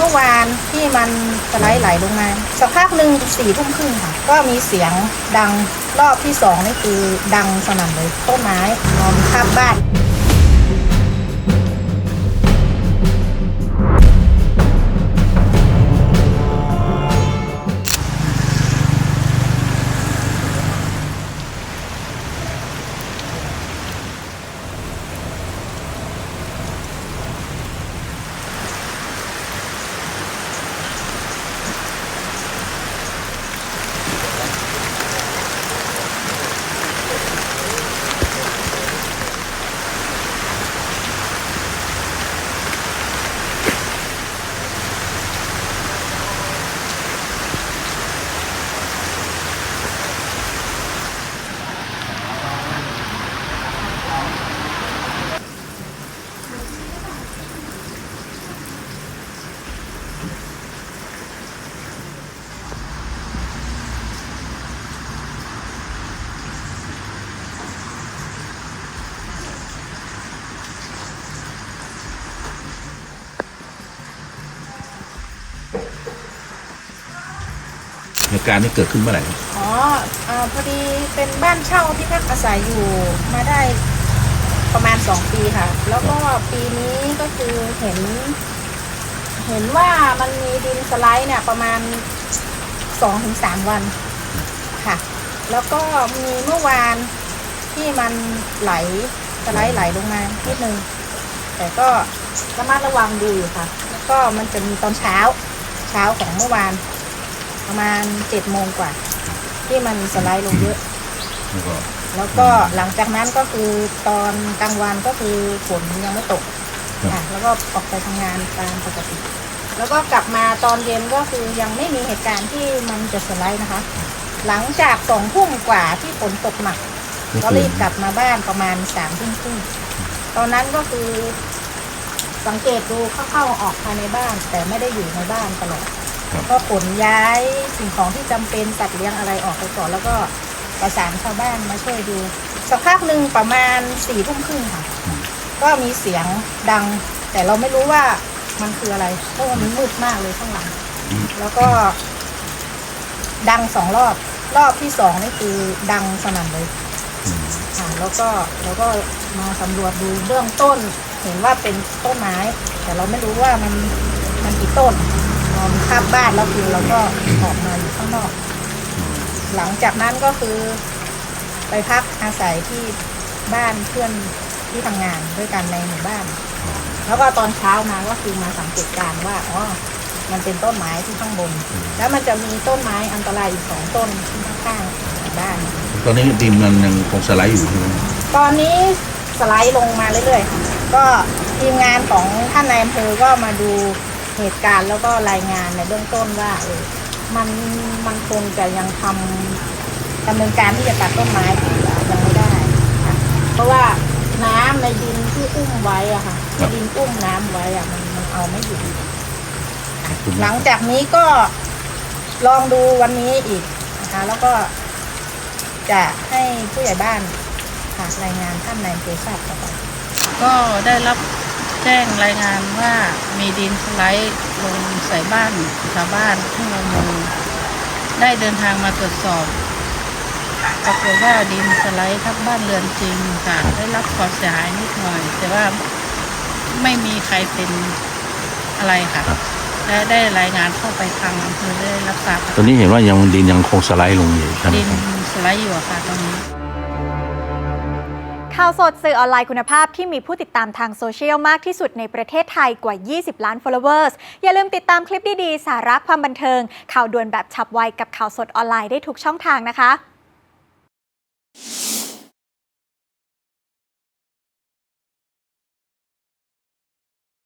มื่อวานที่มันสไลด์ไหลลงมา สักพักหนึ่งสี่ทุ่มครึ่งค่ะ ก็มีเสียงดังรอบที่สองนี่คือดังสนั่นเลยต้นไม้นอนทับบ้าน เหตุการณ์นี้เกิดขึ้นเมื่อไหร่ครับอ๋ออ่าพอดีเป็นบ้านเช่าที่พักอาศัยอยู่มาได้ประมาณสองปีค่ะ แล้วก็ปีนี้ก็คือเห็น เห็นว่ามันมีดินสไลด์เนี่ยประมาณสองถึงสามวันค่ะ แล้วก็มีเมื่อวานที่มันไหลสไลด์ไหลลงมานิดนึง แต่ก็ระมัดระวังดูอยู่ค่ะ แล้วก็มันจะมีตอนเช้าเช้าของเมื่อวาน ประมาณเจ็ดโมงกว่า ที่มันสไลด์ลงเยอะ แล้วก็แล้วก็หลังจากนั้นก็คือตอนกลางวันก็คือฝนยังไม่ตก ค่ะแล้วก็ออกไปทำงานตามปกติ แล้วก็กลับมาตอนเย็นก็คือยังไม่มีเหตุการณ์ที่มันจะสไลด์นะคะ หลังจากสองทุ่มกว่าที่ฝนตกหนัก ก็รีบกลับมาบ้านประมาณสามทุ่มครึ่งตอนนั้นก็คือ สังเกตดูเข้าๆออกภายในบ้าน แต่ไม่ได้อยู่ในบ้านตลอดครับก็ขนย้ายสิ่งของที่จำเป็นตัดเลี้ยงอะไรออกไปก่อน แล้วก็ประสานชาวบ้านมาช่วยดู สักพักหนึ่งประมาณสี่ทุ่มครึ่งค่ะ ก็มีเสียงดัง แต่เราไม่รู้ว่ามันคืออะไร เพราะว่ามันมืดมากเลยข้างหลังอืมแล้วก็ ดังสองรอบ รอบที่สองนี่คือดังสนั่นเลยอืมค่ะแล้วก็เราก็มาสำรวจดูเบื้องต้น เห็นว่าเป็นต้นไม้ แต่เราไม่รู้ว่ามันมันกี่ต้นนอนทับบ้านแล้วคือเราก็ออกมาอยู่ข้างนอก หลังจากนั้นก็คือ ไปพักอาศัยที่บ้านเพื่อน ที่ทำงานด้วยกันในหมู่บ้าน แล้วก็ตอนเช้ามาก็คือมาสังเกตการณ์ว่าอ๋อมันเป็นต้นไม้ที่ข้างบน แล้วมันจะมีต้นไม้อันตรายอีกสองต้นที่ข้างๆบ้าน ตอนนี้ดินมันยังคงสไลด์อยู่ใช่ไหมตอนนี้สไลด์ลงมาเรื่อยๆค่ะก็ทีมงานของท่านนายอำเภอก็มาดูเหตุการณ์แล้วก็รายงานในเบื้องต้นว่าเออมันมันคงจะยังทำดำเนินการที่จะตัดต้นไม้ที่เหลือยังไม่ได้ค่ะเพราะว่า น้ำในดินที่อุ้มไว้อะค่ะดินอุ้มน้ำไว้อะมันมันเอาไม่อยู่ ขอบคุณหมาลักงจากนี้ก็ลองดูวันนี้อีกนะคะ แล้วก็จะให้ผู้ใหญ่บ้านค่ะรายงานท่านนายอำเภอทราบต่อไปก็ได้รับแจ้งรายงานว่ามีดินสไลด์ลงใส่บ้านชาวบ้านที่ละมูลได้เดินทางมาตรวจสอบ ปรากฏว่าดินสไลด์ทับบ้านเรือนจริงค่ะได้รับความเสียหายนิดหน่อย แต่ว่าไม่มีใครเป็นอะไรค่ะและได้รายงานเข้าไปทางอำเภอได้รับทราบตอนนี้เห็นว่ายังดินยังคงสไลด์ลงอยู่ใช่ไหมดินครับสไลด์อยู่อะค่ะตรงนี้ข่าวสดสื่อออนไลน์คุณภาพที่มีผู้ติดตามทางโซเชียลมากที่สุดในประเทศไทยกว่า 20 ล้าน followers อย่าลืมติดตามคลิปดี ๆ สาระความบันเทิง ข่าวด่วนแบบฉับไวกับข่าวสดออนไลน์ได้ทุกช่องทางนะคะ